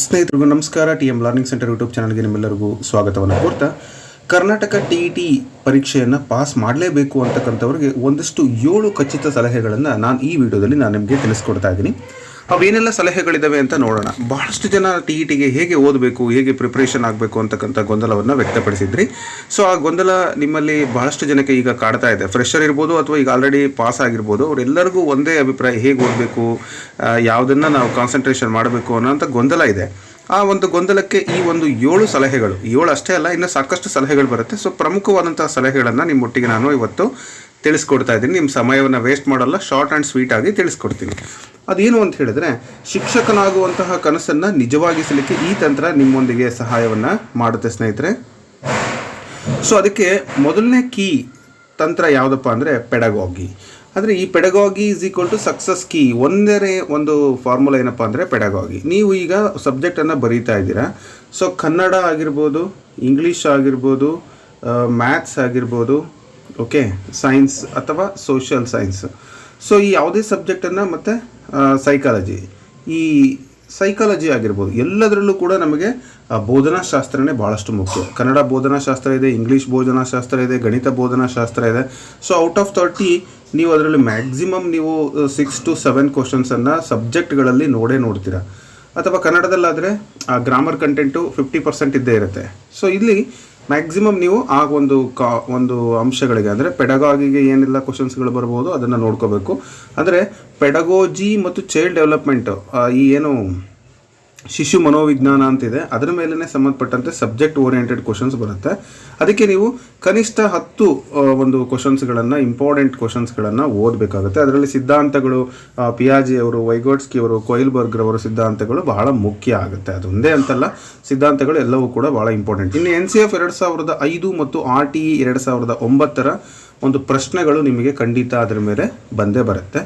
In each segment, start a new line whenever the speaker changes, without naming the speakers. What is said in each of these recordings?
ಸ್ನೇಹಿತರಿಗೂ ನಮಸ್ಕಾರ. T M learning centre YouTube ಚಾನಲ್ಗೆ ನಿಮ್ಮೆಲ್ಲರಿಗೂ ಸ್ವಾಗತವನ್ನು ಕೋರ್ತಾ, ಕರ್ನಾಟಕ ಟಿ ಇ ಟಿ ಪರೀಕ್ಷೆಯನ್ನು ಪಾಸ್ ಮಾಡಲೇಬೇಕು ಅಂತಕ್ಕಂಥವ್ರಿಗೆ ಒಂದಷ್ಟು ಏಳು ಖಚಿತ ಸಲಹೆಗಳನ್ನು ನಾನು ಈ ವಿಡಿಯೋದಲ್ಲಿ ನಾನು ನಿಮಗೆ ತಿಳಿಸ್ಕೊಡ್ತಾ ಇದ್ದೀನಿ. ಅವೇನೆಲ್ಲ ಸಲಹೆಗಳಿದ್ದಾವೆ ಅಂತ ನೋಡೋಣ. ಬಹಳಷ್ಟು ಜನ ಟಿ ಇ ಟಿಗೆ ಹೇಗೆ ಓದಬೇಕು, ಹೇಗೆ ಪ್ರಿಪ್ರೇಷನ್ ಆಗಬೇಕು ಅಂತಕ್ಕಂಥ ಗೊಂದಲವನ್ನು ವ್ಯಕ್ತಪಡಿಸಿದ್ರಿ. ಸೊ ಆ ಗೊಂದಲ ನಿಮ್ಮಲ್ಲಿ ಬಹಳಷ್ಟು ಜನಕ್ಕೆ ಈಗ ಕಾಡ್ತಾ ಇದೆ. ಫ್ರೆಶರ್ ಇರ್ಬೋದು ಅಥವಾ ಈಗ ಆಲ್ರೆಡಿ ಪಾಸ್ ಆಗಿರ್ಬೋದು, ಅವರೆಲ್ಲರಿಗೂ ಒಂದೇ ಅಭಿಪ್ರಾಯ, ಹೇಗೆ ಓದಬೇಕು ಯಾವುದನ್ನು ನಾವು ಕಾನ್ಸಂಟ್ರೇಷನ್ ಮಾಡಬೇಕು ಅನ್ನೋಂಥ ಗೊಂದಲ ಇದೆ. ಆ ಒಂದು ಗೊಂದಲಕ್ಕೆ ಈ ಒಂದು ಏಳು ಸಲಹೆಗಳು, ಏಳು ಅಷ್ಟೇ ಅಲ್ಲ, ಇನ್ನು ಸಾಕಷ್ಟು ಸಲಹೆಗಳು ಬರುತ್ತೆ. ಸೊ ಪ್ರಮುಖವಾದಂಥ ಸಲಹೆಗಳನ್ನು ನಿಮ್ಮೊಟ್ಟಿಗೆ ನಾನು ಇವತ್ತು ತಿಳಿಸ್ಕೊಡ್ತಾ ಇದ್ದೀನಿ. ನಿಮ್ಮ ಸಮಯವನ್ನು ವೇಸ್ಟ್ ಮಾಡಲ್ಲ ಶಾರ್ಟ್ ಆ್ಯಂಡ್ ಸ್ವೀಟ್ ಆಗಿ ತಿಳಿಸ್ಕೊಡ್ತೀನಿ. ಅದೇನು ಅಂತ ಹೇಳಿದ್ರೆ, ಶಿಕ್ಷಕನಾಗುವಂತಹ ಕನಸನ್ನು ನಿಜವಾಗಿಸಲಿಕ್ಕೆ ಈ ತಂತ್ರ ನಿಮ್ಮೊಂದಿಗೆ ಸಹಾಯವನ್ನು ಮಾಡುತ್ತೆ ಸ್ನೇಹಿತರೆ. ಸೊ ಅದಕ್ಕೆ ಮೊದಲನೇ ಕೀ ತಂತ್ರ ಯಾವುದಪ್ಪ ಅಂದರೆ ಪೆಡಗಾಗಿ ಅಂದರೆ ಈ pedagogy is equal to success key ಒಂದೇ ಒಂದು ಫಾರ್ಮುಲಾ ಏನಪ್ಪ ಅಂದರೆ ಪೆಡಗಾಗಿ ನೀವು ಈಗ ಸಬ್ಜೆಕ್ಟನ್ನು ಬರೀತಾ ಇದ್ದೀರಾ. ಸೊ ಕನ್ನಡ ಆಗಿರ್ಬೋದು ಇಂಗ್ಲೀಷ್ ಆಗಿರ್ಬೋದು ಮ್ಯಾಥ್ಸ್ ಆಗಿರ್ಬೋದು ಓಕೆ ಸೈನ್ಸ್ ಅಥವಾ ಸೋಷಿಯಲ್ ಸೈನ್ಸ್ ಸೊ ಈ ಯಾವುದೇ ಸಬ್ಜೆಕ್ಟನ್ನು ಮತ್ತು ಸೈಕಾಲಜಿ ಈ ಸೈಕಾಲಜಿ ಆಗಿರ್ಬೋದು ಎಲ್ಲದರಲ್ಲೂ ಕೂಡ ನಮಗೆ ಆ, ಬೋಧನಾಶಾಸ್ತ್ರನೇ ಭಾಳಷ್ಟು ಮುಖ್ಯ. ಕನ್ನಡ ಬೋಧನಾಶಾಸ್ತ್ರ ಇದೆ ಇಂಗ್ಲೀಷ್ ಬೋಧನಾಶಾಸ್ತ್ರ ಇದೆ ಗಣಿತ ಬೋಧನಾಶಾಸ್ತ್ರ ಇದೆ. ಸೊ ಔಟ್ ಆಫ್ ತರ್ಟಿ ನೀವು ಅದರಲ್ಲಿ ಮ್ಯಾಕ್ಸಿಮಮ್ ನೀವು ಸಿಕ್ಸ್ ಟು ಸೆವೆನ್ ಕ್ವಶನ್ಸನ್ನು ಸಬ್ಜೆಕ್ಟ್ಗಳಲ್ಲಿ ನೋಡೇ ನೋಡ್ತೀರಾ. ಅಥವಾ ಕನ್ನಡದಲ್ಲಾದರೆ ಗ್ರಾಮರ್ ಕಂಟೆಂಟು ಫಿಫ್ಟಿ ಪರ್ಸೆಂಟ್ ಇದ್ದೇ ಇರುತ್ತೆ. ಸೊ ಇಲ್ಲಿ ಮ್ಯಾಕ್ಸಿಮಮ್ ನೀವು ಆ ಒಂದು ಕಾ, ಒಂದು ಅಂಶಗಳಿಗೆ, ಅಂದರೆ ಪೆಡಗಾಗಿಗೆ ಏನೆಲ್ಲ ಕ್ವಶನ್ಸ್ಗಳು ಬರ್ಬೋದು, ಅದನ್ನು ನೋಡ್ಕೋಬೇಕು. ಅಂದರೆ ಪೆಡಗೋಜಿ ಮತ್ತು ಚೈಲ್ಡ್ ಡೆವಲಪ್ಮೆಂಟ್ ಈ ಏನು ಶಿಶು ಮನೋವಿಜ್ಞಾನ ಅಂತಿದೆ. ಅದರ ಮೇಲೇ ಸಂಬಂಧಪಟ್ಟಂತೆ ಸಬ್ಜೆಕ್ಟ್ ಓರಿಯೆಂಟೆಡ್ ಕ್ವಶನ್ಸ್ ಬರುತ್ತೆ. ಅದಕ್ಕೆ ನೀವು ಕನಿಷ್ಠ ಹತ್ತು ಒಂದು ಕ್ವಶನ್ಸ್ಗಳನ್ನು ಇಂಪಾರ್ಟೆಂಟ್ ಕ್ವಶನ್ಸ್ಗಳನ್ನು ಓದಬೇಕಾಗುತ್ತೆ. ಅದರಲ್ಲಿ ಸಿದ್ಧಾಂತಗಳು ಪಿಯಾಜಿ ಅವರು, ವೈಗೋಡ್ಸ್ಕಿ ಅವರು ಕೊಯಿಲ್ಬರ್ಗ್ರ್ ಅವರ ಸಿದ್ಧಾಂತಗಳು ಬಹಳ ಮುಖ್ಯ ಆಗುತ್ತೆ. ಅದೊಂದೇ ಅಂತಲ್ಲ, ಸಿದ್ಧಾಂತಗಳು ಎಲ್ಲವೂ ಕೂಡ ಬಹಳ ಇಂಪಾರ್ಟೆಂಟ್ ಇನ್ನು ಎನ್ ಸಿ ಎಫ್ ಎರಡು ಸಾವಿರದ ಐದು ಮತ್ತು ಆರ್ ಟಿ ಇ ಎರಡು ಸಾವಿರದ ಒಂಬತ್ತರ ಒಂದು ಪ್ರಶ್ನೆಗಳು ನಿಮಗೆ ಖಂಡಿತ ಅದರ ಮೇಲೆ ಬಂದೇ ಬರುತ್ತೆ.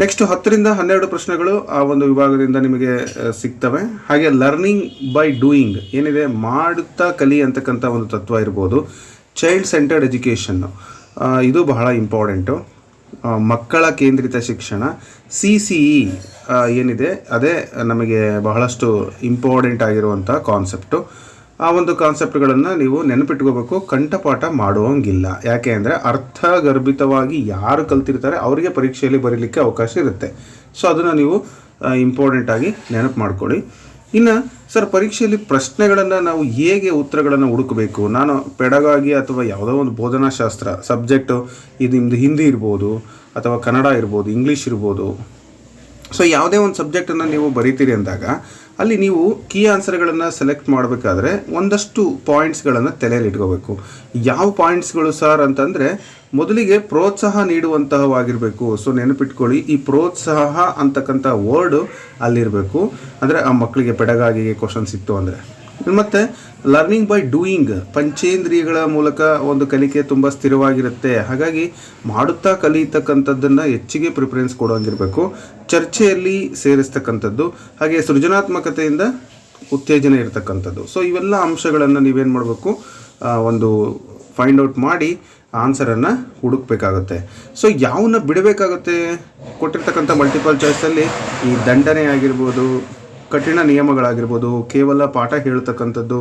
ನೆಕ್ಸ್ಟ್ ಹತ್ತರಿಂದ ಹನ್ನೆರಡು ಪ್ರಶ್ನೆಗಳು ಆ ಒಂದು ವಿಭಾಗದಿಂದ ನಿಮಗೆ ಸಿಗ್ತವೆ. ಹಾಗೆ ಲರ್ನಿಂಗ್ ಬೈ ಡೂಯಿಂಗ್ ಏನಿದೆ? ಮಾಡುತ್ತಾ ಕಲಿ ಅಂತಕ್ಕಂಥ ಒಂದು ತತ್ವ ಇರ್ಬೋದು. ಚೈಲ್ಡ್ ಸೆಂಟರ್ಡ್ ಎಜುಕೇಷನ್ನು ಇದು ಬಹಳ ಇಂಪಾರ್ಟೆಂಟು ಮಕ್ಕಳ ಕೇಂದ್ರಿತ ಶಿಕ್ಷಣ. ಸಿ ಸಿ ಇ ಏನಿದೆ? ಅದೇ ನಮಗೆ ಬಹಳಷ್ಟು ಇಂಪಾರ್ಟೆಂಟ್ ಆಗಿರುವಂಥ ಕಾನ್ಸೆಪ್ಟು ಆ ಒಂದು ಕಾನ್ಸೆಪ್ಟ್ಗಳನ್ನು ನೀವು ನೆನಪಿಟ್ಕೋಬೇಕು. ಕಂಠಪಾಠ ಮಾಡುವಂಗಿಲ್ಲ. ಯಾಕೆ ಅಂದರೆ ಅರ್ಥಗರ್ಭಿತವಾಗಿ ಯಾರು ಕಲ್ತಿರ್ತಾರೆ ಅವರಿಗೆ ಪರೀಕ್ಷೆಯಲ್ಲಿ ಬರೀಲಿಕ್ಕೆ ಅವಕಾಶ ಇರುತ್ತೆ. ಸೊ, ಅದನ್ನು ನೀವು ಇಂಪಾರ್ಟೆಂಟ್ ಆಗಿ ನೆನಪು ಮಾಡ್ಕೊಳ್ಳಿ. ಇನ್ನು ಸರ್ ಪರೀಕ್ಷೆಯಲ್ಲಿ ಪ್ರಶ್ನೆಗಳನ್ನು ನಾವು ಹೇಗೆ ಉತ್ತರಗಳನ್ನು ಹುಡುಕಬೇಕು? ನಾನು ಪೆಡಗಾಗಿ ಅಥವಾ ಯಾವುದೋ ಒಂದು ಬೋಧನಾಶಾಸ್ತ್ರ, ಸಬ್ಜೆಕ್ಟು, ಇದು ನಿಮ್ಮದು ಹಿಂದಿ ಇರ್ಬೋದು, ಅಥವಾ ಕನ್ನಡ ಇರ್ಬೋದು, ಇಂಗ್ಲೀಷ್ ಇರ್ಬೋದು. ಸೊ, ಯಾವುದೇ ಒಂದು ಸಬ್ಜೆಕ್ಟನ್ನು ನೀವು ಬರೀತೀರಿ ಅಂದಾಗ ಅಲ್ಲಿ ನೀವು ಕೀ ಆನ್ಸರ್ಗಳನ್ನು ಸೆಲೆಕ್ಟ್ ಮಾಡಬೇಕಾದ್ರೆ ಒಂದಷ್ಟು ಪಾಯಿಂಟ್ಸ್ಗಳನ್ನು ತಲೆಯಲ್ಲಿ ಇಟ್ಕೋಬೇಕು. ಯಾವ ಪಾಯಿಂಟ್ಸ್ಗಳು ಸರ್ ಅಂತಂದರೆ ಮೊದಲಿಗೆ ಪ್ರೋತ್ಸಾಹ ನೀಡುವಂತಹವಾಗಿರಬೇಕು. ಸೊ ನೆನಪಿಟ್ಕೊಳ್ಳಿ, ಈ ಪ್ರೋತ್ಸಾಹ ಅಂತಕ್ಕಂಥ ವರ್ಡು ಅಲ್ಲಿರಬೇಕು. ಅಂದರೆ ಆ ಮಕ್ಕಳಿಗೆ ಪೆಡಗಾಗಿಗೆ ಕ್ವಶನ್ಸ್ ಇತ್ತು ಅಂದರೆ. ಮತ್ತು ಲರ್ನಿಂಗ್ ಬೈ ಡೂಯಿಂಗ್ ಪಂಚೇಂದ್ರಿಯಗಳ ಮೂಲಕ ಒಂದು ಕಲಿಕೆ ತುಂಬ ಸ್ಥಿರವಾಗಿರುತ್ತೆ. ಹಾಗಾಗಿ ಮಾಡುತ್ತಾ ಕಲಿಯತಕ್ಕಂಥದ್ದನ್ನು ಹೆಚ್ಚಿಗೆ ಪ್ರಿಫರೆನ್ಸ್ ಕೊಡೋಂಗಿರಬೇಕು. ಚರ್ಚೆಯಲ್ಲಿ ಸೇರಿಸ್ತಕ್ಕಂಥದ್ದು, ಹಾಗೆ ಸೃಜನಾತ್ಮಕತೆಯಿಂದ ಉತ್ತೇಜನ ಇರತಕ್ಕಂಥದ್ದು. ಸೊ ಇವೆಲ್ಲ ಅಂಶಗಳನ್ನು ನೀವೇನು ಮಾಡಬೇಕು ಒಂದು ಫೈಂಡ್ ಔಟ್ ಮಾಡಿ ಆನ್ಸರನ್ನು ಹುಡುಕಬೇಕಾಗುತ್ತೆ. ಸೊ ಯಾವನ್ನ ಬಿಡಬೇಕಾಗುತ್ತೆ? ಕೊಟ್ಟಿರ್ತಕ್ಕಂಥ ಮಲ್ಟಿಪಲ್ ಚಾಯ್ಸಲ್ಲಿ ಈ ದಂಡನೆ ಆಗಿರ್ಬೋದು ಕಠಿಣ ನಿಯಮಗಳಾಗಿರ್ಬೋದು, ಕೇವಲ ಪಾಠ ಹೇಳ್ತಕ್ಕಂಥದ್ದು,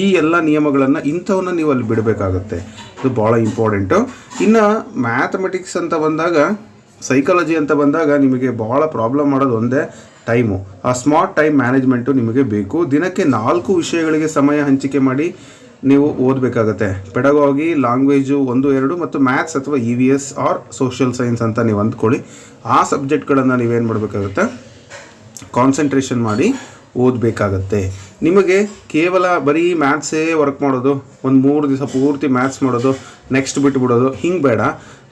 ಈ ಎಲ್ಲ ನಿಯಮಗಳನ್ನು ಇಂಥವನ್ನ ನೀವು ಅಲ್ಲಿ ಬಿಡಬೇಕಾಗುತ್ತೆ. ಇದು ಭಾಳ ಇಂಪಾರ್ಟೆಂಟು ಇನ್ನು ಮ್ಯಾಥಮೆಟಿಕ್ಸ್ ಅಂತ ಬಂದಾಗ ಸೈಕಾಲಜಿ ಅಂತ ಬಂದಾಗ ನಿಮಗೆ ಭಾಳ ಪ್ರಾಬ್ಲಮ್ ಮಾಡೋದು ಒಂದೇ ಟೈಮು ಆ ಸ್ಮಾರ್ಟ್ ಟೈಮ್ ಮ್ಯಾನೇಜ್ಮೆಂಟು ನಿಮಗೆ ಬೇಕು. ದಿನಕ್ಕೆ ನಾಲ್ಕು ವಿಷಯಗಳಿಗೆ ಸಮಯ ಹಂಚಿಕೆ ಮಾಡಿ ನೀವು ಓದಬೇಕಾಗತ್ತೆ. ಪೆಡಗಾಗಿ ಲ್ಯಾಂಗ್ವೇಜು ಒಂದು, ಎರಡು ಮತ್ತು ಮ್ಯಾಥ್ಸ್ ಅಥವಾ E V S or social science ಅಂತ ನೀವು ಅಂದ್ಕೊಳ್ಳಿ. ಆ ಸಬ್ಜೆಕ್ಟ್ಗಳನ್ನು ನೀವೇನು ಮಾಡಬೇಕಾಗುತ್ತೆ? ಕಾನ್ಸಂಟ್ರೇಷನ್ ಮಾಡಿ ಓದಬೇಕಾಗತ್ತೆ. ನಿಮಗೆ ಕೇವಲ ಬರೀ ಮ್ಯಾಥ್ಸೇ ವರ್ಕ್ ಮಾಡೋದು, ಒಂದು ಮೂರು ದಿವಸ ಪೂರ್ತಿ ಮ್ಯಾಥ್ಸ್ ಮಾಡೋದು ನೆಕ್ಸ್ಟ್ ಬಿಟ್ಬಿಡೋದು ಹಿಂಗೆ ಬೇಡ.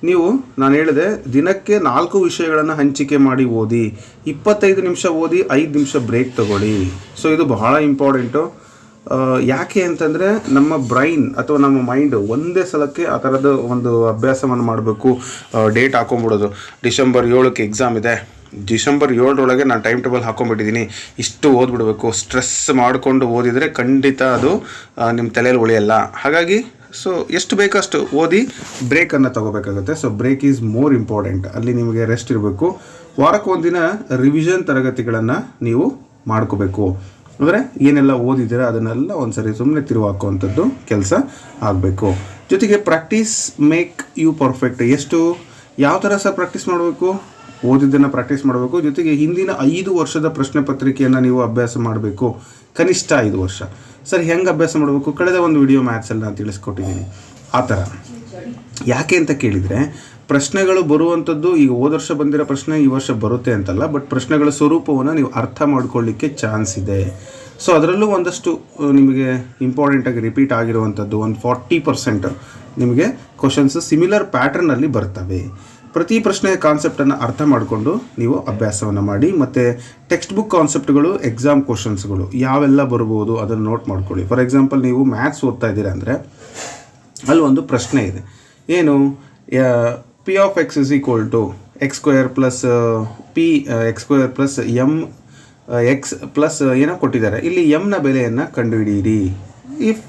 ನೀವು, ನಾನು ಹೇಳಿದೆ, ದಿನಕ್ಕೆ ನಾಲ್ಕು ವಿಷಯಗಳನ್ನು ಹಂಚಿಕೆ ಮಾಡಿ ಓದಿ, ಇಪ್ಪತ್ತೈದು ನಿಮಿಷ ಓದಿ, ಐದು ನಿಮಿಷ ಬ್ರೇಕ್ ತಗೊಳ್ಳಿ. ಸೊ ಇದು ಬಹಳ ಇಂಪಾರ್ಟೆಂಟು ಯಾಕೆ ಅಂತಂದರೆ ನಮ್ಮ ಬ್ರೈನ್ ಅಥವಾ ನಮ್ಮ ಮೈಂಡು ಒಂದೇ ಸಲಕ್ಕೆ ಆ ಥರದ ಒಂದು ಅಭ್ಯಾಸವನ್ನು ಮಾಡಬೇಕು. ಡೇಟ್ ಹಾಕೊಂಬಿಡೋದು ಡಿಸೆಂಬರ್ ಏಳಕ್ಕೆ ಎಕ್ಸಾಮ್ ಇದೆ. ಡಿಸೆಂಬರ್ ಏಳರೊಳಗೆ ನಾನು ಟೈಮ್ ಟೇಬಲ್ ಹಾಕೊಂಡ್ಬಿಟ್ಟಿದ್ದೀನಿ. ಇಷ್ಟು ಓದ್ಬಿಡಬೇಕು. ಸ್ಟ್ರೆಸ್ ಮಾಡಿಕೊಂಡು ಓದಿದರೆ ಖಂಡಿತ ಅದು ನಿಮ್ಮ ತಲೆಯಲ್ಲಿ ಉಳಿಯಲ್ಲ. ಹಾಗಾಗಿ, ಸೊ, ಎಷ್ಟು ಬೇಕಷ್ಟು ಓದಿ ಬ್ರೇಕನ್ನು ತಗೋಬೇಕಾಗುತ್ತೆ. So break is more important. ಅಲ್ಲಿ ನಿಮಗೆ ರೆಸ್ಟ್ ಇರಬೇಕು. ವಾರಕ್ಕೆ ಒಂದಿನ ರಿವಿಷನ್ ತರಗತಿಗಳನ್ನು ನೀವು ಮಾಡ್ಕೋಬೇಕು. ಅಂದರೆ ಏನೆಲ್ಲ ಓದಿದ್ದೀರಾ ಅದನ್ನೆಲ್ಲ ಒಂದ್ಸರಿ ಸುಮ್ಮನೆ ತಿರುವು ಹಾಕುವಂಥದ್ದು ಕೆಲಸ ಆಗಬೇಕು. ಜೊತೆಗೆ ಪ್ರಾಕ್ಟೀಸ್ ಮೇಕ್ ಯು ಪರ್ಫೆಕ್ಟ್. ಎಷ್ಟು, ಯಾವ ಥರ ಸಹ ಪ್ರಾಕ್ಟೀಸ್ ಮಾಡಬೇಕು? ಓದಿದ್ದನ್ನು ಪ್ರಾಕ್ಟೀಸ್ ಮಾಡಬೇಕು. ಜೊತೆಗೆ ಹಿಂದಿನ ಐದು ವರ್ಷದ ಪ್ರಶ್ನೆ ಪತ್ರಿಕೆಯನ್ನು ನೀವು ಅಭ್ಯಾಸ ಮಾಡಬೇಕು. ಕನಿಷ್ಠ ಐದು ವರ್ಷ. ಸರ್, ಹೆಂಗೆ ಅಭ್ಯಾಸ ಮಾಡಬೇಕು? ಕಳೆದ ಒಂದು ವಿಡಿಯೋ ಮ್ಯಾಥ್ಸಲ್ಲಿ ನಾನು ತಿಳಿಸ್ಕೊಟ್ಟಿದ್ದೀನಿ ಆ ಥರ ಯಾಕೆ ಅಂತ ಕೇಳಿದರೆ, ಪ್ರಶ್ನೆಗಳು ಬರುವಂಥದ್ದು ಈಗ ಹೋದ ವರ್ಷ ಬಂದಿರೋ ಪ್ರಶ್ನೆ ಈ ವರ್ಷ ಬರುತ್ತೆ ಅಂತಲ್ಲ ಬಟ್ ಪ್ರಶ್ನೆಗಳ ಸ್ವರೂಪವನ್ನು ನೀವು ಅರ್ಥ ಮಾಡ್ಕೊಳ್ಳಿಕ್ಕೆ ಚಾನ್ಸ್ ಇದೆ. ಸೊ ಅದರಲ್ಲೂ ಒಂದಷ್ಟು ನಿಮಗೆ ಇಂಪಾರ್ಟೆಂಟಾಗಿ ರಿಪೀಟ್ ಆಗಿರುವಂಥದ್ದು ಒಂದು ಫಾರ್ಟಿ ಪರ್ಸೆಂಟ್ ನಿಮಗೆ ಕ್ವಶನ್ಸ್ ಸಿಮಿಲರ್ ಪ್ಯಾಟರ್ನಲ್ಲಿ ಬರ್ತವೆ. ಪ್ರತಿ ಪ್ರಶ್ನೆಯ ಕಾನ್ಸೆಪ್ಟನ್ನು ಅರ್ಥ ಮಾಡಿಕೊಂಡು ನೀವು ಅಭ್ಯಾಸವನ್ನು ಮಾಡಿ, ಮತ್ತು ಟೆಕ್ಸ್ಟ್ ಬುಕ್ ಕಾನ್ಸೆಪ್ಟ್ಗಳು ಎಕ್ಸಾಮ್ ಕ್ವಶನ್ಸ್ಗಳು ಯಾವೆಲ್ಲ ಬರ್ಬೋದು ಅದನ್ನು ನೋಟ್ ಮಾಡ್ಕೊಳ್ಳಿ. ಫಾರ್ ಎಕ್ಸಾಂಪಲ್ ನೀವು ಮ್ಯಾಥ್ಸ್ ಓದ್ತಾ ಇದ್ದೀರಾ ಅಂದರೆ ಅಲ್ಲಿ ಒಂದು ಪ್ರಶ್ನೆ ಇದೆ. ಏನು? P of X is equal to X square plus P X square plus M X plus ಏನೋ ಕೊಟ್ಟಿದ್ದಾರೆ. ಇಲ್ಲಿ ಎಮ್ನ ಬೆಲೆಯನ್ನು ಕಂಡುಹಿಡಿಯಿರಿ. ಇಫ್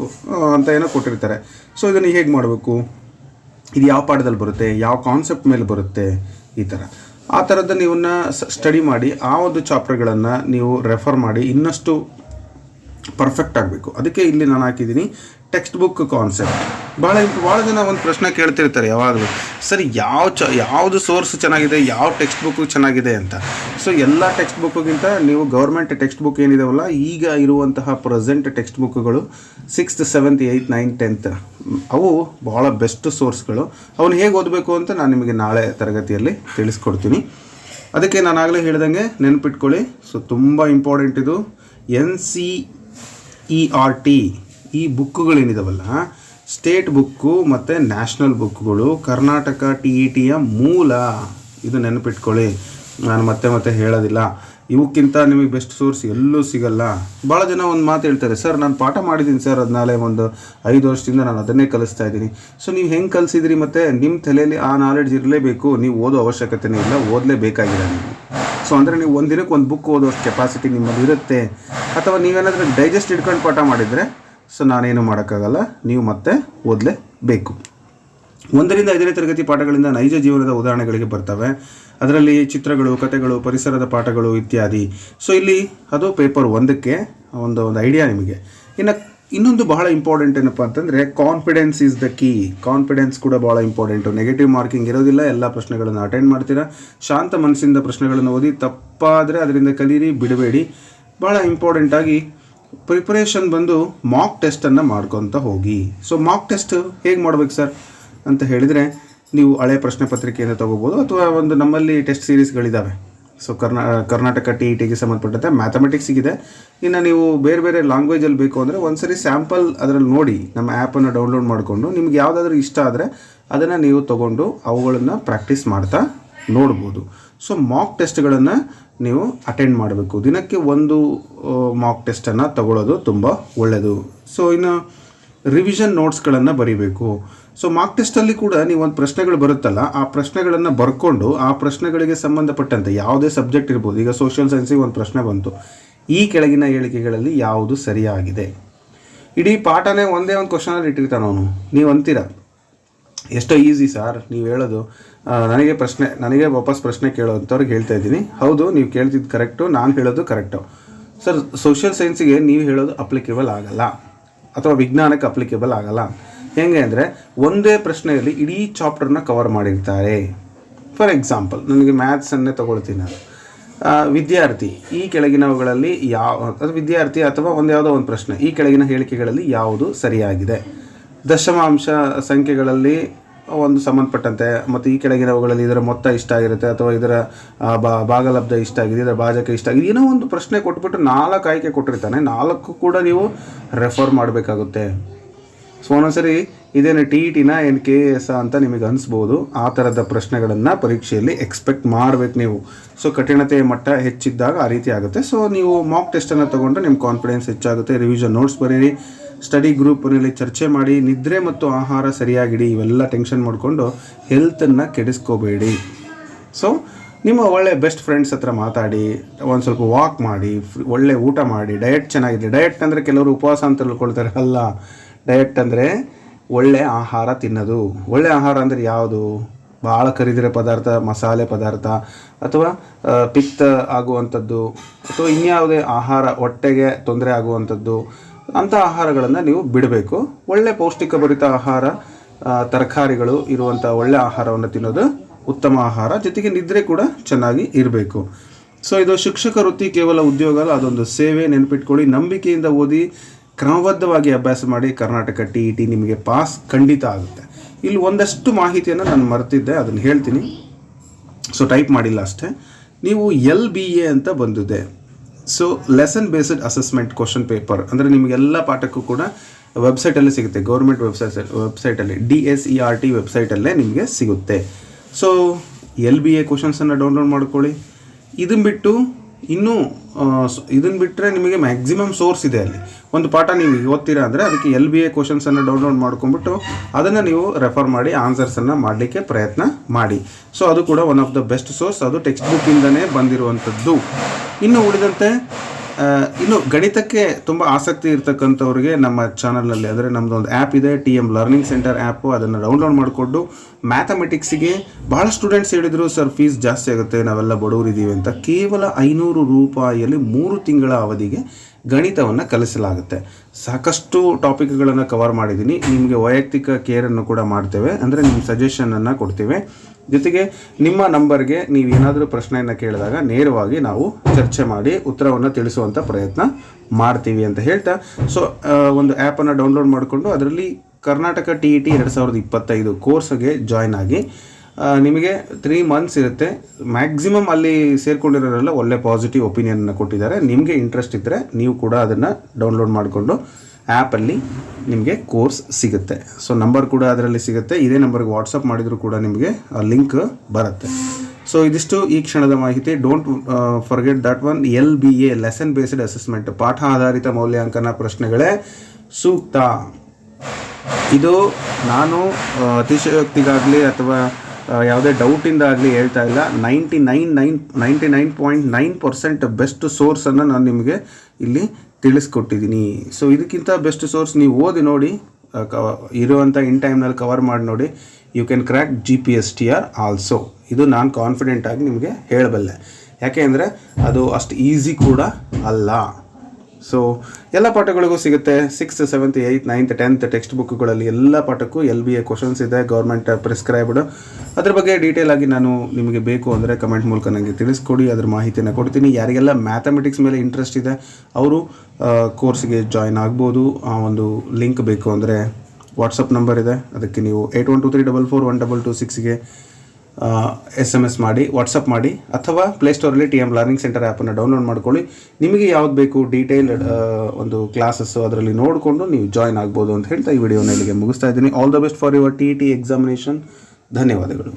ಅಂತ ಏನೋ ಕೊಟ್ಟಿರ್ತಾರೆ. ಸೊ ಇದನ್ನು ಹೇಗೆ ಮಾಡಬೇಕು? ಇದು ಯಾವ ಪಾಠದಲ್ಲಿ ಬರುತ್ತೆ, ಯಾವ ಕಾನ್ಸೆಪ್ಟ್ ಮೇಲೆ ಬರುತ್ತೆ ಈ ಥರ ಆ ಥರದ್ದು ನೀವನ್ನ ಸ್ಟಡಿ ಮಾಡಿ, ಆ ಒಂದು ಚಾಪ್ಟರ್ಗಳನ್ನು ನೀವು ರೆಫರ್ ಮಾಡಿ, ಇನ್ನಷ್ಟು ಪರ್ಫೆಕ್ಟ್ ಆಗಬೇಕು. ಅದಕ್ಕೆ ಇಲ್ಲಿ ನಾನು ಹಾಕಿದ್ದೀನಿ ಟೆಕ್ಸ್ಟ್ ಬುಕ್ ಕಾನ್ಸೆಪ್ಟ್ ಭಾಳ ಭಾಳ ಜನ ಒಂದು ಪ್ರಶ್ನೆ ಕೇಳ್ತಿರ್ತಾರೆ ಯಾವಾಗಲೂ. ಸರ್, ಯಾವ ಚ, ಯಾವುದು ಸೋರ್ಸ್ ಚೆನ್ನಾಗಿದೆ, ಯಾವ ಟೆಕ್ಸ್ಟ್ ಬುಕ್ ಚೆನ್ನಾಗಿದೆ ಅಂತ. ಸೊ, ಎಲ್ಲ ಟೆಕ್ಸ್ಟ್ ಬುಕ್ಕಿಗಿಂತ ನೀವು ಗೌರ್ಮೆಂಟ್ ಟೆಕ್ಸ್ಟ್ ಬುಕ್ ಏನಿದಾವಲ್ಲ, ಈಗ ಇರುವಂತಹ ಪ್ರೆಸೆಂಟ್ ಟೆಕ್ಸ್ಟ್ ಬುಕ್ಗಳು sixth, seventh, eighth nine tenth ಅವು ಭಾಳ ಬೆಸ್ಟ್ ಸೋರ್ಸ್ಗಳು. ಅವನು ಹೇಗೆ ಓದಬೇಕು ಅಂತ ನಾನು ನಿಮಗೆ ನಾಳೆ ತರಗತಿಯಲ್ಲಿ ತಿಳಿಸ್ಕೊಡ್ತೀನಿ. ಅದಕ್ಕೆ ನಾನು ಆಗಲೇ ಹೇಳ್ದಂಗೆ ನೆನಪಿಟ್ಕೊಳ್ಳಿ. ಸೊ, ತುಂಬ ಇಂಪಾರ್ಟೆಂಟ್ ಇದು. N C E R T, ಈ ಬುಕ್ಕುಗಳೇನಿದಾವಲ್ಲ ಸ್ಟೇಟ್ ಬುಕ್ಕು ಮತ್ತು ನ್ಯಾಷನಲ್ ಬುಕ್ಗಳು ಕರ್ನಾಟಕ ಟಿ ಇ ಟಿಯ ಮೂಲ. ಇದು ನೆನಪಿಟ್ಕೊಳ್ಳಿ. ನಾನು ಮತ್ತೆ ಮತ್ತೆ ಹೇಳೋದಿಲ್ಲ. ಇವಕ್ಕಿಂತ ನಿಮಗೆ ಬೆಸ್ಟ್ ಸೋರ್ಸ್ ಎಲ್ಲೂ ಸಿಗಲ್ಲ. ಭಾಳ ಜನ ಒಂದು ಮಾತು ಹೇಳ್ತಾರೆ, ಸರ್, ನಾನು ಪಾಠ ಮಾಡಿದ್ದೀನಿ, ಸರ್ ಅದನ್ನಾಲೆ ಒಂದು ಐದು ವರ್ಷದಿಂದ ನಾನು ಅದನ್ನೇ ಕಲಿಸ್ತಾ ಇದ್ದೀನಿ. ಸೊ, ನೀವು ಹೆಂಗೆ ಕಲಿಸಿದ್ರಿ ಮತ್ತು ನಿಮ್ಮ ತಲೆಯಲ್ಲಿ ಆ ನಾಲೆಡ್ಜ್ ಇರಲೇಬೇಕು, ನೀವು ಓದೋ ಅವಶ್ಯಕತೆನೇ ಇಲ್ಲ ಓದಲೇಬೇಕಾಗಿಲ್ಲ ನೀವು. ಸೊ, ಅಂದರೆ ನೀವು ಒಂದು ದಿನಕ್ಕೆ ಒಂದು ಬುಕ್ ಓದೋಷ್ಟು ಕೆಪಾಸಿಟಿ ನಿಮ್ಮಲ್ಲಿ ಇರುತ್ತೆ. ಅಥವಾ ನೀವೇನಾದರೂ ಡೈಜೆಸ್ಟ್ ಇಟ್ಕೊಂಡು ಪಾಠ ಮಾಡಿದರೆ ಸೊ ನಾನೇನು ಮಾಡೋಕ್ಕಾಗಲ್ಲ, ನೀವು ಮತ್ತೆ ಓದಲೇಬೇಕು. ಒಂದರಿಂದ ಐದನೇ ತರಗತಿ ಪಾಠಗಳಿಂದ ನೈಜ ಜೀವನದ ಉದಾಹರಣೆಗಳಿಗೆ ಬರ್ತವೆ. ಅದರಲ್ಲಿ ಚಿತ್ರಗಳು, ಕಥೆಗಳು, ಪರಿಸರದ ಪಾಠಗಳು ಇತ್ಯಾದಿ. ಸೊ ಇಲ್ಲಿ ಅದು ಪೇಪರ್ ಒಂದಕ್ಕೆ ಒಂದು ಒಂದು ಐಡಿಯಾ ನಿಮಗೆ. ಇನ್ನು ಇನ್ನೊಂದು ಬಹಳ ಇಂಪಾರ್ಟೆಂಟ್ ಏನಪ್ಪ ಅಂತಂದರೆ confidence is the key confidence ಕೂಡ ಭಾಳ ಇಂಪಾರ್ಟೆಂಟು. ನೆಗೆಟಿವ್ ಮಾರ್ಕಿಂಗ್ ಇರೋದಿಲ್ಲ, ಎಲ್ಲ ಪ್ರಶ್ನೆಗಳನ್ನು ಅಟೆಂಡ್ ಮಾಡ್ತೀರಾ. ಶಾಂತ ಮನಸ್ಸಿಂದ ಪ್ರಶ್ನೆಗಳನ್ನು ಓದಿ ತಪ್ಪಾದರೆ ಅದರಿಂದ ಕಲೀರಿ, ಬಿಡಬೇಡಿ. ಭಾಳ ಇಂಪಾರ್ಟೆಂಟಾಗಿ ಪ್ರಿಪರೇಷನ್ ಬಂದು ಮಾಕ್ ಟೆಸ್ಟನ್ನು ಮಾಡ್ಕೊತ ಹೋಗಿ. ಸೊ ಮಾಕ್ ಟೆಸ್ಟ್ ಹೇಗೆ ಮಾಡ್ಬೇಕು ಸರ್ ಅಂತ ಹೇಳಿದರೆ, ನೀವು ಹಳೆ ಪ್ರಶ್ನೆ ಪತ್ರಿಕೆಯನ್ನು ತೊಗೋಬೋದು ಅಥವಾ ಒಂದು ನಮ್ಮಲ್ಲಿ ಟೆಸ್ಟ್ ಸೀರೀಸ್ಗಳಿದ್ದಾವೆ ಸೊ ಕರ್ನಾ, ಕರ್ನಾಟಕ ಟಿ ಇ ಟಿಗೆ ಸಂಬಂಧಪಟ್ಟಂತೆ ಮ್ಯಾಥಮೆಟಿಕ್ಸಿಗಿದೆ ಇನ್ನು ನೀವು ಬೇರೆ ಬೇರೆ ಲ್ಯಾಂಗ್ವೇಜಲ್ಲಿ ಬೇಕು ಅಂದರೆ ಒಂದ್ಸರಿ ಸ್ಯಾಂಪಲ್ ಅದರಲ್ಲಿ ನೋಡಿ, ನಮ್ಮ ಆ್ಯಪನ್ನು ಡೌನ್ಲೋಡ್ ಮಾಡಿಕೊಂಡು, ನಿಮ್ಗೆ ಯಾವುದಾದ್ರೂ ಇಷ್ಟ ಆದರೆ ಅದನ್ನು ನೀವು ತೊಗೊಂಡು ಅವುಗಳನ್ನು ಪ್ರಾಕ್ಟೀಸ್ ಮಾಡ್ತಾ ನೋಡ್ಬೋದು. ಸೊ ಮಾಕ್ ಟೆಸ್ಟ್ಗಳನ್ನು ನೀವು ಅಟೆಂಡ್ ಮಾಡಬೇಕು. ದಿನಕ್ಕೆ ಒಂದು ಮಾಕ್ ಟೆಸ್ಟನ್ನು ತಗೊಳ್ಳೋದು ತುಂಬ ಒಳ್ಳೆಯದು ಸೊ ಇನ್ನು ರಿವಿಷನ್ ನೋಟ್ಸ್ಗಳನ್ನು ಬರೀಬೇಕು. ಸೊ ಮಾರ್ಕ್ ಟೆಸ್ಟಲ್ಲಿ ಕೂಡ ನೀವು ಪ್ರಶ್ನೆಗಳು ಬರುತ್ತಲ್ಲ, ಆ ಪ್ರಶ್ನೆಗಳನ್ನು ಬರ್ಕೊಂಡು, ಆ ಪ್ರಶ್ನೆಗಳಿಗೆ ಸಂಬಂಧಪಟ್ಟಂತೆ ಯಾವುದೇ ಸಬ್ಜೆಕ್ಟ್ ಇರ್ಬೋದು, ಈಗ ಸೋಷಿಯಲ್ ಸೈನ್ಸಿಗೆ ಒಂದು ಪ್ರಶ್ನೆ ಬಂತು, ಈ ಕೆಳಗಿನ ಹೇಳಿಕೆಗಳಲ್ಲಿ ಯಾವುದು ಸರಿಯಾಗಿದೆ? ಇಡೀ ಪಾಠನೇ ಒಂದೇ ಒಂದು ಕ್ವಶನಲ್ಲಿ ಇಟ್ಟಿರ್ತಾನೆ ಅವನು. ನೀವು ಅಂತೀರ? ಎಷ್ಟೋ ಈಸಿ ಸರ್ ನೀವು ಹೇಳೋದು. ನನಗೆ ಪ್ರಶ್ನೆ, ನನಗೆ ವಾಪಸ್ ಪ್ರಶ್ನೆ ಕೇಳೋವಂಥವ್ರಿಗೆ ಹೇಳ್ತಾ ಇದ್ದೀನಿ. ಹೌದು, ನೀವು ಕೇಳ್ತಿದ್ದು ಕರೆಕ್ಟು ನಾನು ಹೇಳೋದು ಕರೆಕ್ಟು ಸರ್ ಸೋಷಿಯಲ್ ಸೈನ್ಸಿಗೆ ನೀವು ಹೇಳೋದು ಅಪ್ಲಿಕೇಬಲ್ ಆಗಲ್ಲ. ಅಥವಾ ವಿಜ್ಞಾನಕ್ಕೆ ಅಪ್ಲಿಕೇಬಲ್ ಆಗಲ್ಲ. ಹೆಂಗೆ ಅಂದರೆ, ಒಂದೇ ಪ್ರಶ್ನೆಯಲ್ಲಿ ಇಡೀ ಚಾಪ್ಟರ್ನ ಕವರ್ ಮಾಡಿರ್ತಾರೆ. ಫಾರ್ ಎಕ್ಸಾಂಪಲ್ ನನಗೆ ಮ್ಯಾಥ್ಸನ್ನೇ ತಗೊಳ್ತೀನಿ ನಾನು. ವಿದ್ಯಾರ್ಥಿ, ಈ ಕೆಳಗಿನವುಗಳಲ್ಲಿ ಯಾವ, ಅದು ವಿದ್ಯಾರ್ಥಿ ಅಥವಾ ಒಂದು ಯಾವುದೋ ಒಂದು ಪ್ರಶ್ನೆ, ಈ ಕೆಳಗಿನ ಹೇಳಿಕೆಗಳಲ್ಲಿ ಯಾವುದು ಸರಿಯಾಗಿದೆ? ದಶಮಾಂಶ ಸಂಖ್ಯೆಗಳಲ್ಲಿ ಒಂದು ಸಂಬಂಧಪಟ್ಟಂತೆ, ಮತ್ತು ಈ ಕೆಳಗಿನವುಗಳಲ್ಲಿ ಇದರ ಮೊತ್ತ ಇಷ್ಟ ಆಗಿರುತ್ತೆ, ಅಥವಾ ಇದರ ಭಾಗಲಬ್ಧ ಇಷ್ಟ ಆಗಿದೆ, ಇದರ ಭಾಜಕ ಇಷ್ಟ ಆಗಿದೆ, ಏನೋ ಒಂದು ಪ್ರಶ್ನೆ ಕೊಟ್ಬಿಟ್ಟು ನಾಲ್ಕು ಆಯ್ಕೆ ಕೊಟ್ಟಿರ್ತಾನೆ. ನಾಲ್ಕು ಕೂಡ ನೀವು ರೆಫರ್ ಮಾಡಬೇಕಾಗುತ್ತೆ. ಸೊ ಒಂದೊಂದ್ಸರಿ ಇದೇನು ಟಿ ಇ ಟಿನ ಏನು ಕೆ ಎಸ್ ಅಂತ ನಿಮಗೆ ಅನಿಸ್ಬೋದು, ಆ ಥರದ ಪ್ರಶ್ನೆಗಳನ್ನು ಪರೀಕ್ಷೆಯಲ್ಲಿ ಎಕ್ಸ್ಪೆಕ್ಟ್ ಮಾಡಬೇಕು ನೀವು. ಸೊ ಕಠಿಣತೆಯ ಮಟ್ಟ ಹೆಚ್ಚಿದ್ದಾಗ ಆ ರೀತಿ ಆಗುತ್ತೆ. ಸೊ ನೀವು ಮಾಕ್ ಟೆಸ್ಟನ್ನು ತೊಗೊಂಡ್ರೆ ನಿಮ್ಮ ಕಾನ್ಫಿಡೆನ್ಸ್ ಹೆಚ್ಚಾಗುತ್ತೆ. ರಿವಿಷನ್ ನೋಟ್ಸ್ ಬರೀರಿ. ಸ್ಟಡಿ ಗ್ರೂಪ್ನಲ್ಲಿ ಚರ್ಚೆ ಮಾಡಿ, ನಿದ್ರೆ ಮತ್ತು ಆಹಾರ ಸರಿಯಾಗಿಡಿ, ಇವೆಲ್ಲ ಟೆನ್ಷನ್ ಮಾಡಿಕೊಂಡು ಹೆಲ್ತನ್ನು ಕೆಡಿಸ್ಕೋಬೇಡಿ. ಸೊ ನಿಮ್ಮ ಒಳ್ಳೆ ಬೆಸ್ಟ್ ಫ್ರೆಂಡ್ಸ್ ಹತ್ರ ಮಾತಾಡಿ, ಒಂದು ಸ್ವಲ್ಪ ವಾಕ್ ಮಾಡಿ ಒಳ್ಳೆ ಊಟ ಮಾಡಿ ಡಯಟ್ ಚೆನ್ನಾಗಿದೆ. ಡಯಟ್ ಅಂದರೆ ಕೆಲವರು ಉಪವಾಸ ಅಂತ ತಿಳ್ಕೊಳ್ತಾರೆ. ಅಲ್ಲ ಡಯಟ್ ಅಂದರೆ ಒಳ್ಳೆ ಆಹಾರ ತಿನ್ನೋದು. ಒಳ್ಳೆ ಆಹಾರ ಅಂದರೆ ಯಾವುದು? ಭಾಳ ಕರಿದಿರೋ ಪದಾರ್ಥ, ಮಸಾಲೆ ಪದಾರ್ಥ, ಅಥವಾ ಪಿತ್ತ ಆಗುವಂಥದ್ದು, ಅಥವಾ ಇನ್ಯಾವುದೇ ಆಹಾರ ಹೊಟ್ಟೆಗೆ ತೊಂದರೆ ಆಗುವಂಥದ್ದು. ಅಂಥ ಆಹಾರಗಳನ್ನು ನೀವು ಬಿಡಬೇಕು. ಒಳ್ಳೆ ಪೌಷ್ಟಿಕಭರಿತ ಆಹಾರ ತರಕಾರಿಗಳು ಇರುವಂಥ ಒಳ್ಳೆ ಆಹಾರವನ್ನು ತಿನ್ನೋದು ಉತ್ತಮ ಆಹಾರ. ಜೊತೆಗೆ ನಿದ್ರೆ ಕೂಡ ಚೆನ್ನಾಗಿ ಇರಬೇಕು. ಸೊ, ಇದು ಶಿಕ್ಷಕ ವೃತ್ತಿ ಕೇವಲ ಉದ್ಯೋಗ ಅಲ್ಲ, ಅದೊಂದು ಸೇವೆ ನೆನಪಿಟ್ಕೊಳ್ಳಿ. ನಂಬಿಕೆಯಿಂದ ಓದಿ ಕ್ರಮಬದ್ಧವಾಗಿ ಅಭ್ಯಾಸ ಮಾಡಿ ಕರ್ನಾಟಕ ಟಿ ಇ ಟಿ ನಿಮಗೆ ಪಾಸ್ ಖಂಡಿತ ಆಗುತ್ತೆ. ಇಲ್ಲಿ ಒಂದಷ್ಟು ಮಾಹಿತಿಯನ್ನು ನಾನು ಮರೆತಿದ್ದೆ, ಅದನ್ನು ಹೇಳ್ತೀನಿ. ಸೊ, ಟೈಪ್ ಮಾಡಿಲ್ಲ ಅಷ್ಟೇ. ನೀವು ಎಲ್ ಬಿ ಎ ಅಂತ ಬಂದಿದೆ. So lesson based assessment question paper ಅಂದರೆ ನಿಮಗೆಲ್ಲ ಪಾಠಕ್ಕೂ ಕೂಡ ವೆಬ್ಸೈಟಲ್ಲಿ ಸಿಗುತ್ತೆ. ಗೌರ್ಮೆಂಟ್ ವೆಬ್ಸೈಟ್ ವೆಬ್ಸೈಟಲ್ಲಿ D S E R T ವೆಬ್ಸೈಟಲ್ಲೇ ನಿಮಗೆ ಸಿಗುತ್ತೆ. ಸೊ ಎಲ್ ಬಿ ಎ ಕ್ವಶನ್ಸನ್ನು ಡೌನ್ಲೋಡ್ ಮಾಡ್ಕೊಳ್ಳಿ. ಇದನ್ನು ಬಿಟ್ಟು ಇನ್ನೂ ಇದನ್ನು ಬಿಟ್ಟರೆ ನಿಮಗೆ ಮ್ಯಾಕ್ಸಿಮಮ್ ಸೋರ್ಸ್ ಇದೆ ಅಲ್ಲಿ. ಒಂದು ಪಾಠ ನೀವು ಓದ್ತೀರಾ ಅಂದರೆ ಅದಕ್ಕೆ ಎಲ್ ಬಿ ಎ ಕ್ವಶನ್ಸನ್ನು ಡೌನ್ಲೋಡ್ ಮಾಡ್ಕೊಂಡ್ಬಿಟ್ಟು ಅದನ್ನು ನೀವು ರೆಫರ್ ಮಾಡಿ ಆನ್ಸರ್ಸನ್ನು ಮಾಡಲಿಕ್ಕೆ ಪ್ರಯತ್ನ ಮಾಡಿ. ಸೊ ಅದು ಕೂಡ one of the best source ಅದು ಟೆಕ್ಸ್ಟ್ ಬುಕ್ಕಿಂದನೇ ಬಂದಿರುವಂಥದ್ದು. ಇನ್ನು ಉಳಿದಂತೆ ಇನ್ನು ಗಣಿತಕ್ಕೆ ತುಂಬ ಆಸಕ್ತಿ ಇರ್ತಕ್ಕಂಥವ್ರಿಗೆ ನಮ್ಮ ಚಾನಲಲ್ಲಿ ಅಂದರೆ ನಮ್ಮದು ಒಂದು ಆ್ಯಪ್ ಇದೆ T M learning centre app, ಅದನ್ನು ಡೌನ್ಲೋಡ್ ಮಾಡಿಕೊಂಡು ಮ್ಯಾಥಮೆಟಿಕ್ಸಿಗೆ ಭಾಳ ಸ್ಟೂಡೆಂಟ್ಸ್ ಹೇಳಿದರು, ಸರ್, ಫೀಸ್ ಜಾಸ್ತಿ ಆಗುತ್ತೆ, ನಾವೆಲ್ಲ ಬಡವರಿದ್ದೀವಿ ಅಂತ. ಕೇವಲ ಐನೂರು ರೂಪಾಯಿಯಲ್ಲಿ ಮೂರು ತಿಂಗಳ ಅವಧಿಗೆ ಗಣಿತವನ್ನು ಕಲಿಸಲಾಗುತ್ತೆ. ಸಾಕಷ್ಟು ಟಾಪಿಕ್ಗಳನ್ನು ಕವರ್ ಮಾಡಿದ್ದೀನಿ. ನಿಮಗೆ ವೈಯಕ್ತಿಕ ಕೇರನ್ನು ಕೂಡ ಮಾಡ್ತೇವೆ. ಅಂದರೆ ನಿಮ್ಮ ಸಜೆಷನನ್ನು ಕೊಡ್ತೇವೆ. ಜೊತೆಗೆ ನಿಮ್ಮ ನಂಬರ್ಗೆ ನೀವು ಏನಾದರೂ ಪ್ರಶ್ನೆಯನ್ನು ಕೇಳಿದಾಗ ನೇರವಾಗಿ ನಾವು ಚರ್ಚೆ ಮಾಡಿ ಉತ್ತರವನ್ನು ತಿಳಿಸುವಂಥ ಪ್ರಯತ್ನ ಮಾಡ್ತೀವಿ ಅಂತ ಹೇಳ್ತಾ. ಸೊ ಒಂದು ಆ್ಯಪನ್ನು ಡೌನ್ಲೋಡ್ ಮಾಡಿಕೊಂಡು ಅದರಲ್ಲಿ ಕರ್ನಾಟಕ ಟಿ ಇ ಟಿ ಎರಡು ಸಾವಿರದ ಇಪ್ಪತ್ತೈದು ಕೋರ್ಸ್ಗೆ ಜಾಯ್ನ್ ಆಗಿ ನಿಮಗೆ ತ್ರೀ ಮಂತ್ಸ್ ಇರುತ್ತೆ. ಮ್ಯಾಕ್ಸಿಮಮ್ ಅಲ್ಲಿ ಸೇರಿಕೊಂಡಿರೋರೆಲ್ಲ ಒಳ್ಳೆ ಪಾಸಿಟಿವ್ ಒಪಿನಿಯನ್ನ ಕೊಟ್ಟಿದ್ದಾರೆ. ನಿಮಗೆ ಇಂಟ್ರೆಸ್ಟ್ ಇದ್ದರೆ ನೀವು ಕೂಡ ಅದನ್ನು ಡೌನ್ಲೋಡ್ ಮಾಡಿಕೊಂಡು ಆ್ಯಪಲ್ಲಿ ನಿಮಗೆ ಕೋರ್ಸ್ ಸಿಗುತ್ತೆ. ಸೊ ನಂಬರ್ ಕೂಡ ಅದರಲ್ಲಿ ಸಿಗುತ್ತೆ. ಇದೇ ನಂಬರ್ಗೆ ವಾಟ್ಸಪ್ ಮಾಡಿದರೂ ಕೂಡ ನಿಮಗೆ ಲಿಂಕ್ ಬರುತ್ತೆ. ಸೊ ಇದಿಷ್ಟು ಈ ಕ್ಷಣದ ಮಾಹಿತಿ. Don't forget that one L B A lesson based assessment ಪಾಠ ಆಧಾರಿತ ಮೌಲ್ಯಾಂಕನ ಪ್ರಶ್ನೆಗಳೇ ಸೂಕ್ತ. ಇದು ನಾನು ಅತಿಶಯೋಕ್ತಿಗಾಗಲಿ ಅಥವಾ ಯಾವುದೇ ಡೌಟಿಂದ ಆಗಲಿ ಹೇಳ್ತಾ ಇಲ್ಲ. Ninety nine nine ninety nine point nine percent best ಸೋರ್ಸನ್ನು ನಾನು ನಿಮಗೆ ಇಲ್ಲಿ ತಿಳಿಸ್ಕೊಟ್ಟಿದ್ದೀನಿ ಸೊ ಇದಕ್ಕಿಂತ ಬೆಸ್ಟ್ ಸೋರ್ಸ್ ನೀವು ಓದಿ ನೋಡಿ ಕವ ಇರುವಂಥ ಇನ್ ಟೈಮ್ನಲ್ಲಿ ಕವರ್ ಮಾಡಿ ನೋಡಿ you can crack G P S T R also ಇದು ನಾನು ಕಾನ್ಫಿಡೆಂಟಾಗಿ ನಿಮಗೆ ಹೇಳಬಲ್ಲೆ. ಯಾಕೆ ಅಂದರೆ ಅದು ಅಷ್ಟು ಈಸಿ ಕೂಡ ಅಲ್ಲ. ಸೊ ಎಲ್ಲ ಪಾಠಗಳಿಗೂ ಸಿಗುತ್ತೆ. Sixth seventh eighth ninth tenth text ಬುಕ್ಗಳಲ್ಲಿ ಎಲ್ಲ ಪಾಠಕ್ಕೂ ಎಲ್ ಬಿ ಎ ಕ್ವಶನ್ಸ್ ಇದೆ. ಗೌರ್ಮೆಂಟ್ ಪ್ರಿಸ್ಕ್ರೈಬ್ಡ್ ಅದ್ರ ಬಗ್ಗೆ ಡೀಟೇಲ್ ಆಗಿ ನಾನು ನಿಮಗೆ ಬೇಕು ಅಂದರೆ ಕಮೆಂಟ್ ಮೂಲಕ ನನಗೆ ತಿಳಿಸ್ಕೊಡಿ. ಅದ್ರ ಮಾಹಿತಿನ ಕೊಡ್ತೀನಿ. ಯಾರಿಗೆಲ್ಲ ಮ್ಯಾಥಮೆಟಿಕ್ಸ್ ಮೇಲೆ ಇಂಟ್ರೆಸ್ಟ್ ಇದೆ, ಅವರು ಕೋರ್ಸ್ಗೆ ಜಾಯ್ನ್ ಆಗ್ಬೋದು. ಆ ಒಂದು ಲಿಂಕ್ ಬೇಕು ಅಂದರೆ ವಾಟ್ಸಪ್ ನಂಬರ್ ಇದೆ. ಅದಕ್ಕೆ ನೀವು eight one two three double four one double two ಸಿಕ್ಸ್ಗೆ S M S ಮಾಡಿ ವಾಟ್ಸಪ್ ಮಾಡಿ, ಅಥವಾ ಪ್ಲೇಸ್ಟೋರಲ್ಲಿ ಟಿ ಎಂ ಲರ್ನಿಂಗ್ ಸೆಂಟರ್ ಆ್ಯಪನ್ನು ಡೌನ್ಲೋಡ್ ಮಾಡ್ಕೊಳ್ಳಿ. ನಿಮಗೆ ಯಾವ್ದು ಬೇಕು ಡೀಟೇಲ್ ಒಂದು ಕ್ಲಾಸಸ್ಸು ಅದರಲ್ಲಿ ನೋಡಿಕೊಂಡು ನೀವು ಜಾಯ್ನ್ ಆಗ್ಬೋದು ಅಂತ ಹೇಳ್ತಾ ಈ ವಿಡಿಯೋನ ಇಲ್ಲಿಗೆ ಮುಗಿಸ್ತಾ ಇದ್ದೀನಿ. All the best for your T T examination ಧನ್ಯವಾದಗಳು.